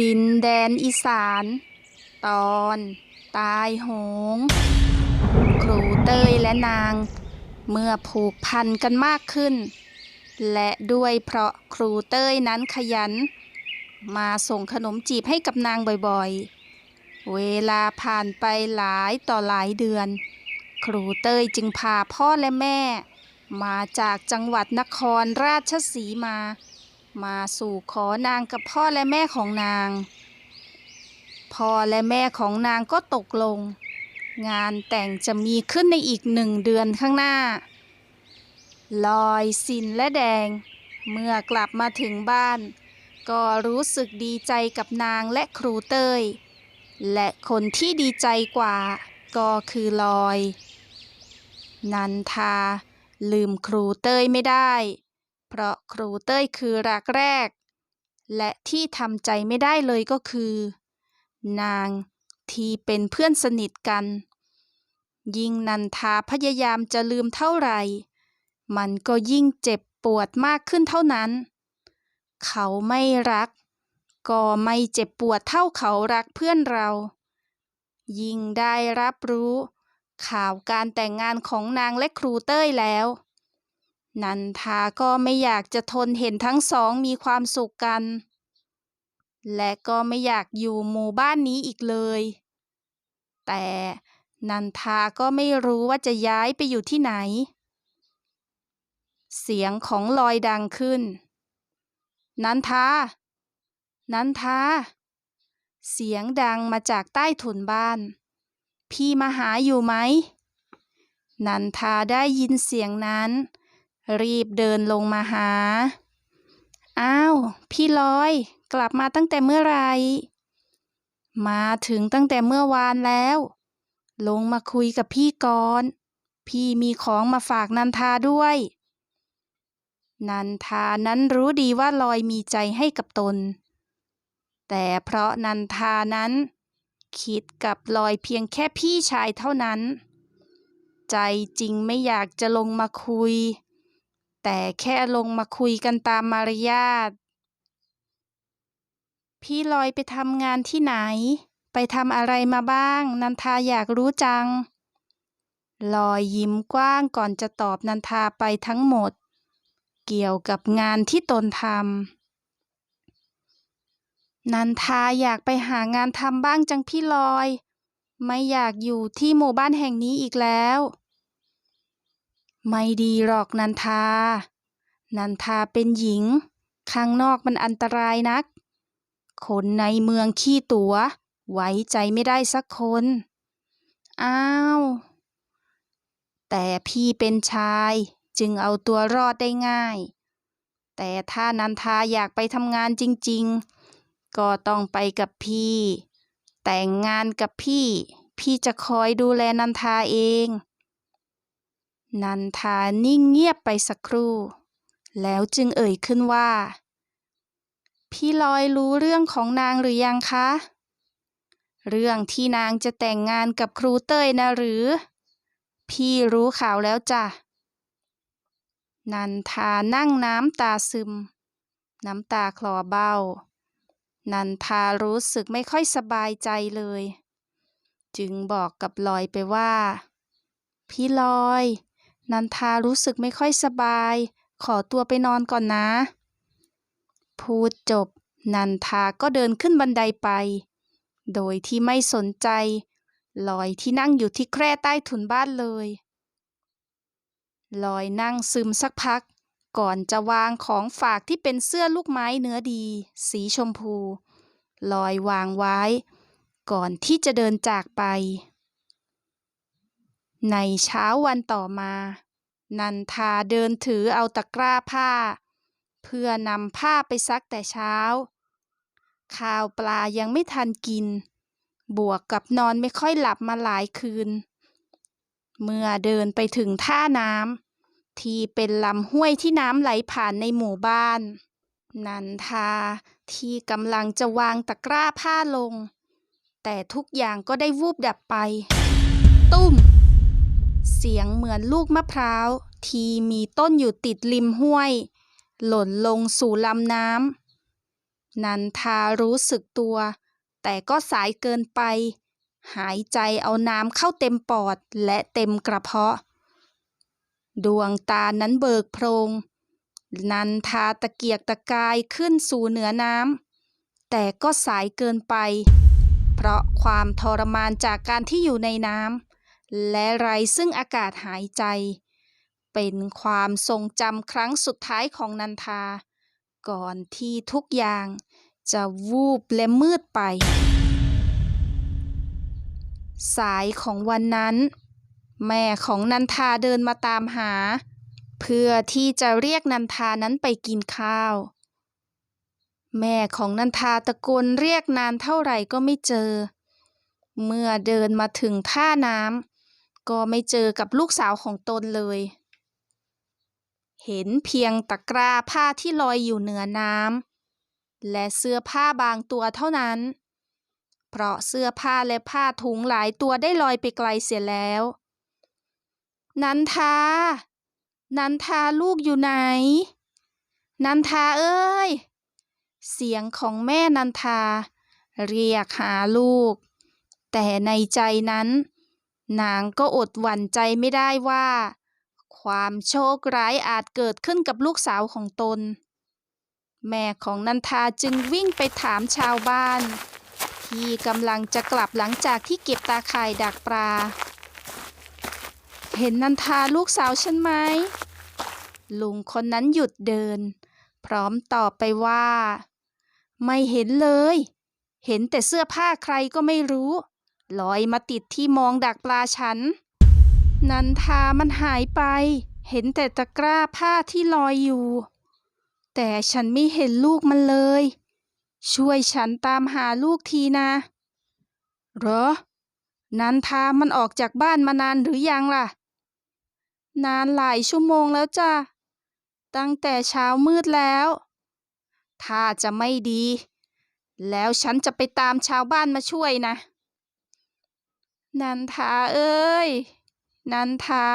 ดินแดนอีสาน ตอน ตายโหง ครูเต้ยและนาง เมื่อผูกพันกันมากขึ้น และด้วยเพราะครูเต้ยนั้นขยัน มาส่งขนมจีบให้กับนางบ่อยๆ เวลาผ่านไปหลายต่อหลายเดือน ครูเต้ยจึงพาพ่อและแม่ มาจากจังหวัดนครราชสีมา มาสู่ขอนางกับพ่อและแม่ของนาง พ่อและแม่ของนางก็ตกลง งานแต่งจะมีขึ้นในอีกหนึ่งเดือนข้างหน้า ลอยสินและแดง เมื่อกลับมาถึงบ้าน ก็รู้สึกดีใจกับนางและครูเต้ย และคนที่ดีใจกว่าก็คือลอย นันทาลืมครูเต้ยไม่ได้ เพราะครูเต้ยคือรักแรก และที่ทำใจไม่ได้เลยก็คือ นางที่เป็นเพื่อนสนิทกัน ยิ่งนันทาพยายามจะลืมเท่าไหร่ มันก็ยิ่งเจ็บปวดมากขึ้นเท่านั้น เขาไม่รัก ก็ไม่เจ็บปวดเท่าเขารักเพื่อนเรา ยิ่งได้รับรู้ ข่าวการแต่งงานของนางและครูเต้ยแล้ว นันทาก็ไม่อยากจะทนเห็นทั้งสองมีความสุขกัน และก็ไม่อยากอยู่หมู่บ้านนี้อีกเลย แต่นันทาก็ไม่รู้ว่าจะย้ายไปอยู่ที่ไหน เสียงของลอยดังขึ้น นันทา นันทา เสียงดังมาจากใต้ถุนบ้าน พี่มาหาอยู่ไหม นันทาได้ยินเสียงนั้น รีบเดินลงมาหา อ้าว พี่ลอย กลับมาตั้งแต่เมื่อไหรมาถึงตั้งแต่เมื่อวานแล้ว ลงมาคุยกับพี่ก่อน พี่มีของมาฝากนันทาด้วย นันทานั้นรู้ดีว่าลอยมีใจให้กับตน แต่เพราะนันทานั้น คิดกับลอยเพียงแค่พี่ชายเท่านั้น ใจจริงไม่อยากจะลงมาคุย แต่แค่ลงมาคุยกันตามมารยาท พี่ลอยไปทำงานที่ไหน ไปทำอะไรมาบ้าง นันทาอยากรู้จัง ลอยยิ้มกว้างก่อนจะตอบนันทาไปทั้งหมด เกี่ยวกับงานที่ตนทำ นันทาอยากไปหางานทำบ้างจังพี่ลอย ไม่อยากอยู่ที่หมู่บ้านแห่งนี้อีกแล้ว ไม่ดีหรอกนันทา นันทาเป็นหญิง ข้างนอกมันอันตรายนัก คนในเมืองขี้ตัวไว้ใจไม่ได้สักคน อ้าว แต่พี่เป็นชายจึงเอาตัวรอดได้ง่าย แต่ถ้านันทาอยากไปทำงานจริง ๆ ก็ต้องไปกับพี่ แต่งงานกับพี่ พี่จะคอยดูแลนันทาเอง นันทานิ่งเงียบไปสักครู่ แล้วจึงเอ่ยขึ้นว่า พี่ลอยรู้เรื่องของนางหรือยังคะ เรื่องที่นางจะแต่งงานกับครูเต้ยนะหรือ พี่รู้ข่าวแล้วจ้ะ นันทานั่งน้ำตาซึม น้ำตาคลอเบ้า นันทารู้สึกไม่ค่อยสบายใจเลย จึงบอกกับลอยไปว่า พี่ลอย นันทารู้สึกไม่ค่อยสบาย ขอตัวไปนอนก่อนนะ พูดจบ นันทาก็เดินขึ้นบันไดไป โดยที่ไม่สนใจลอยที่นั่งอยู่ที่แคร่ใต้ถุนบ้านเลยลอยนั่งซึมสักพัก ก่อนจะวางของฝากที่เป็นเสื้อลูกไม้เนื้อดี สีชมพูลอยวางไว้ ก่อนที่จะเดินจากไป ในเช้าวันต่อมา นันทาเดินถือเอาตะกร้าผ้า เพื่อนำผ้าไปซักแต่เช้า ข้าวปลายังไม่ทันกิน บวกกับนอนไม่ค่อยหลับมาหลายคืน เมื่อเดินไปถึงท่าน้ำที่เป็นลำห้วยที่น้ำไหลผ่านในหมู่บ้าน นันทาที่กำลังจะวางตะกร้าผ้าลง แต่ทุกอย่างก็ได้วูบดับไป ตุ้ม เสียงเหมือนลูกมะพร้าว ที่มีต้นอยู่ติดริมห้วย หล่นลงสู่ลำน้ำนันทารู้สึกตัว แต่ก็สายเกินไป หายใจเอาน้ำเข้าเต็มปอดและเต็มกระเพาะ ดวงตานั้นเบิกโพรง นันทาตะเกียกตะกายขึ้นสู่เหนือน้ำแต่ก็สายเกินไป เพราะความทรมานจากการที่อยู่ในน้ำ และไรซึ่งอากาศหายใจ เป็นความทรงจำครั้งสุดท้ายของนันทา ก่อนที่ทุกอย่างจะวูบและมืดไป สายของวันนั้น แม่ของนันทาเดินมาตามหา เพื่อที่จะเรียกนันทานั้นไปกินข้าว แม่ของนันทาตะโกนเรียกนานเท่าไหร่ก็ไม่เจอ เมื่อเดินมาถึงท่าน้ำ ก็ไม่เจอกับลูกสาวของตนเลย เห็นเพียงตะกร้าผ้าที่ลอยอยู่เหนือน้ำและเสื้อผ้าบางตัวเท่านั้น เพราะเสื้อผ้าและผ้าถุงหลายตัวได้ลอยไปไกลเสียแล้ว นันทา นันทาลูกอยู่ไหน นันทาเอ้ย เสียงของแม่นันทา เรียกหาลูก แต่ในใจนั้น นางก็อดหวั่นใจไม่ได้ว่า ความโชคร้ายอาจเกิดขึ้นกับลูกสาวของตน แม่ของนันทาจึงวิ่งไปถามชาวบ้าน ที่กำลังจะกลับหลังจากที่เก็บตาข่ายดักปลา เห็นนันทาลูกสาวฉันไหม ลุงคนนั้นหยุดเดิน พร้อมตอบไปว่า ไม่เห็นเลย เห็นแต่เสื้อผ้าใครก็ไม่รู้ ลอยมาติดที่มองดักปลาฉัน นันทามันหายไป เห็นแต่ตะกร้าผ้าที่ลอยอยู่ แต่ฉันไม่เห็นลูกมันเลย ช่วยฉันตามหาลูกทีนะ เหรอ นันทามันออกจากบ้านมานานหรือยังล่ะ นานหลายชั่วโมงแล้วจ้ะ ตั้งแต่เช้ามืดแล้ว ถ้าจะไม่ดี แล้วฉันจะไปตามชาวบ้านมาช่วยนะ นันทาเอ้ย นันทา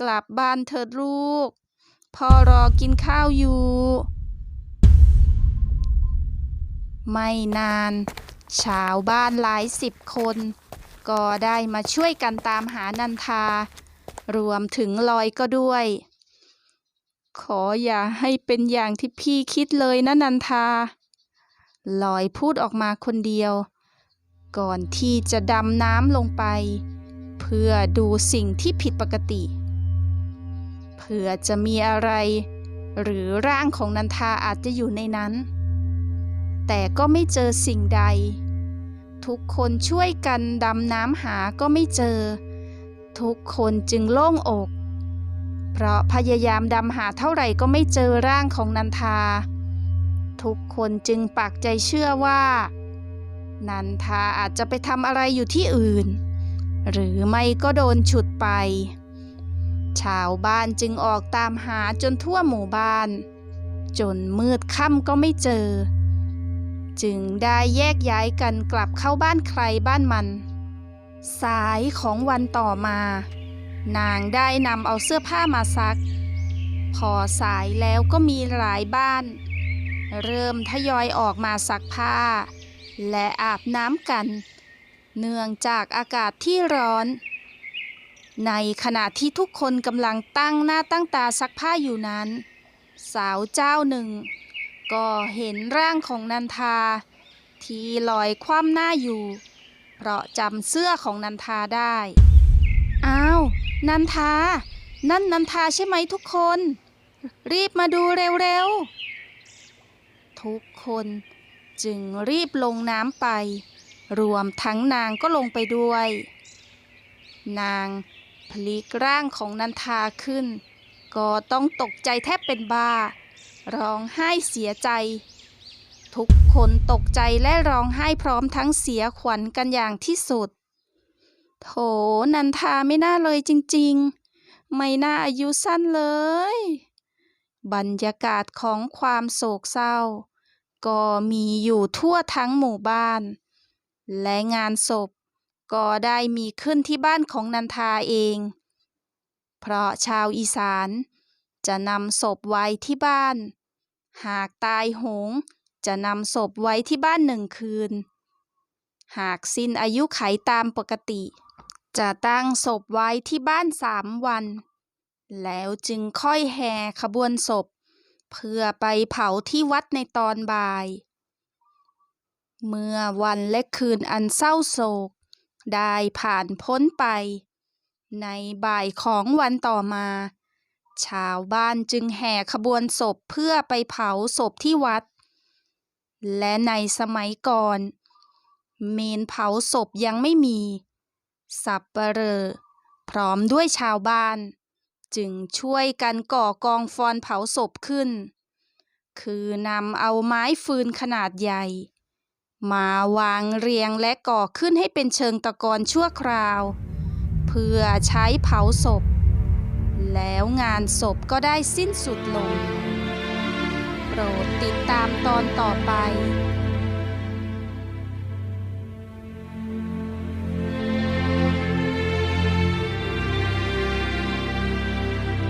กลับบ้านเถิดลูก พ่อรอกินข้าวอยู่ ไม่นาน ชาวบ้านหลายสิบคน ก็ได้มาช่วยกันตามหานันทา รวมถึงลอยก็ด้วย ขออย่าให้เป็นอย่างที่พี่คิดเลยนะนันทา ลอยพูดออกมาคนเดียว ก่อนที่จะดำน้ำลงไป เพื่อดูสิ่งที่ผิดปกติเผื่อจะมีอะไร หรือร่างของนันทาอาจจะอยู่ในนั้น แต่ก็ไม่เจอสิ่งใด ทุกคนช่วยกันดำน้ำหาก็ไม่เจอ ทุกคนจึงโล่งอก เพราะพยายามดำหาเท่าไหร่ก็ไม่เจอร่างของนันทา ทุกคนจึงปักใจเชื่อว่า นันทาอาจจะไปทำอะไรอยู่ที่อื่น หรือไม่ก็โดนฉุดไป ชาวบ้านจึงออกตามหาจนทั่วหมู่บ้าน จนมืดค่ำก็ไม่เจอ จึงได้แยกย้ายกันกลับเข้าบ้านใครบ้านมัน สายของวันต่อมา นางได้นำเอาเสื้อผ้ามาซัก พอสายแล้วก็มีหลายบ้าน เริ่มทยอยออกมาซักผ้า และอาบน้ำกัน เนื่องจากอากาศที่ร้อน ในขณะที่ทุกคนกำลังตั้งหน้าตั้งตาซักผ้าอยู่นั้น สาวเจ้าหนึ่ง ก็เห็นร่างของนันทา ที่ลอยคว่ำหน้าอยู่ เพราะจำเสื้อของนันทาได้ อ้าว นันทา นั่นนันทาใช่ไหมทุกคน รีบมาดูเร็วๆ ทุกคน จึงรีบลงน้ำไป รวมทั้งนางก็ลงไปด้วย นางพลิกร่างของนันทาขึ้น ก็ต้องตกใจแทบเป็นบ้า ร้องไห้เสียใจ ทุกคนตกใจและร้องไห้พร้อมทั้งเสียขวัญกันอย่างที่สุด โถนันทาไม่น่าเลยจริงๆ ไม่น่าอายุสั้นเลย บรรยากาศของความโศกเศร้า ก็มีอยู่ทั่วทั้งหมู่บ้าน และงานศพก็ได้มีขึ้นที่บ้านของนันทาเอง เพราะชาวอีสานจะนำศพไว้ที่บ้าน หากตายโหงจะนำศพไว้ที่บ้านหนึ่งคืน หากสิ้นอายุไขตามปกติ จะตั้งศพไว้ที่บ้านสามวัน แล้วจึงค่อยแห่ขบวนศพ เพื่อไปเผาที่วัดในตอนบ่าย เมื่อวันและคืนอันเศร้าโศก ได้ผ่านพ้นไป ในบ่ายของวันต่อมา ชาวบ้านจึงแห่ขบวนศพเพื่อไปเผาศพที่วัด และในสมัยก่อน เมนเผาศพยังไม่มี สับปะเหรอพร้อมด้วยชาวบ้าน จึงช่วยกันก่อกองฟอนเผาศพขึ้น คือนำเอาไม้ฟืนขนาดใหญ่ มาวางเรียงและก่อขึ้นให้เป็นเชิงตะกอนชั่วคราว เพื่อใช้เผาศพ แล้วงานศพก็ได้สิ้นสุดลง โปรดติดตามตอนต่อไป